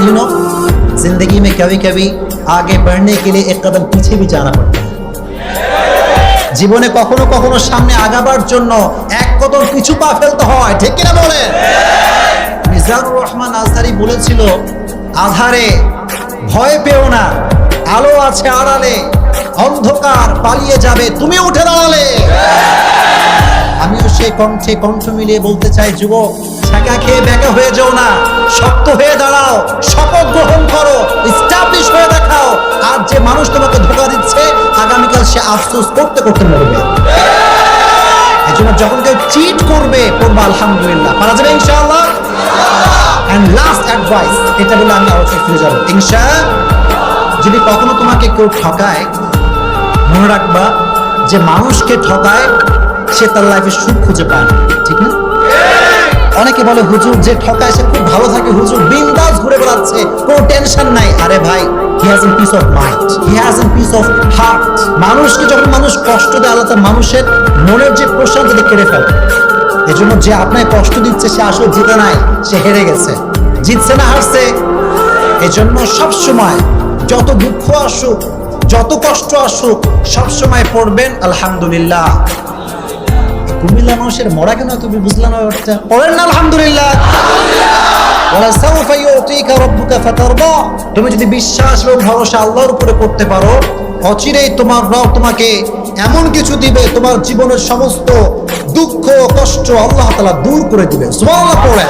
And you know जिंदगी में कभी कभी आगे बढ़ने के लिए एक कदम पीछे भी जाना पड़ता है জীবনে কখনো কখনো সামনে আগাবার জন্য এক কদম পিছু পা ফেলতে হয় ঠিক কিনা বলেন মিজানুর রহমান আজহারি বলেছিল আধারে ভয় পেও না আলো আছে আড়ালে অন্ধকার পালিয়ে যাবে তুমি উঠে দাঁড়ালে আমিও সেই কণ্ঠে কণ্ঠ মিলিয়ে বলতে চাই যুবক ছাকা খেয়ে বেকা হয়ে যাও না শক্ত আগামীকাল সে আফসোস করতে করতে মরবে। যখন কেউ চিট করবে পড়বা আলহামদুলিল্লাহ। পারা যাবে ইনশাআল্লাহ? অ্যান্ড লাস্ট অ্যাডভাইস এটা বলে আমি আলোচনায় ফিরে যাব। ইনশা, যদি কখনো তোমাকে কেউ ঠকায়, মনে রাখবা যে মানুষকে ঠকায়, সে তার লাইফে সুখ খুঁজে পায় না। ঠিক না? অনেকে বলে হুজুর যে ঠকায় সে খুব ভালো থাকে, হুজুর বিন্দাস ঘুরে বেড়াচ্ছে, কোনো টেনশন নাই। আরে ভাই he has an peace of mind he has an peace of heart মানুষকে যখন মানুষ কষ্ট দেয়, আল্লাহ মানুষের মনের যে প্রশান্তিতে কেড়ে ফেলে। এই জন্য যে আপনাকে কষ্ট দিচ্ছে, সে আসলে জিতে নাই, সে হেরে গেছে। জিতছে না, হারছে। এজন্য সব সময় যত দুঃখ আসুক, যত কষ্ট আসুক সব সময় পড়বেন, আলহামদুলিল্লাহ। কুমিল্লা মানুষের মরা কেন তুমি বুঝলাম না ব্যাপারটা? পড়েন না, আলহামদুলিল্লাহ। তুমি যদি বিশ্বাস এবং ভরসা আল্লাহর উপরে করতে পারো, অচিরেই তোমার রব তোমাকে এমন কিছু দিবে, তোমার জীবনের সমস্ত দুঃখ, কষ্ট আল্লাহ তালা দূর করে দিবে পড়েন।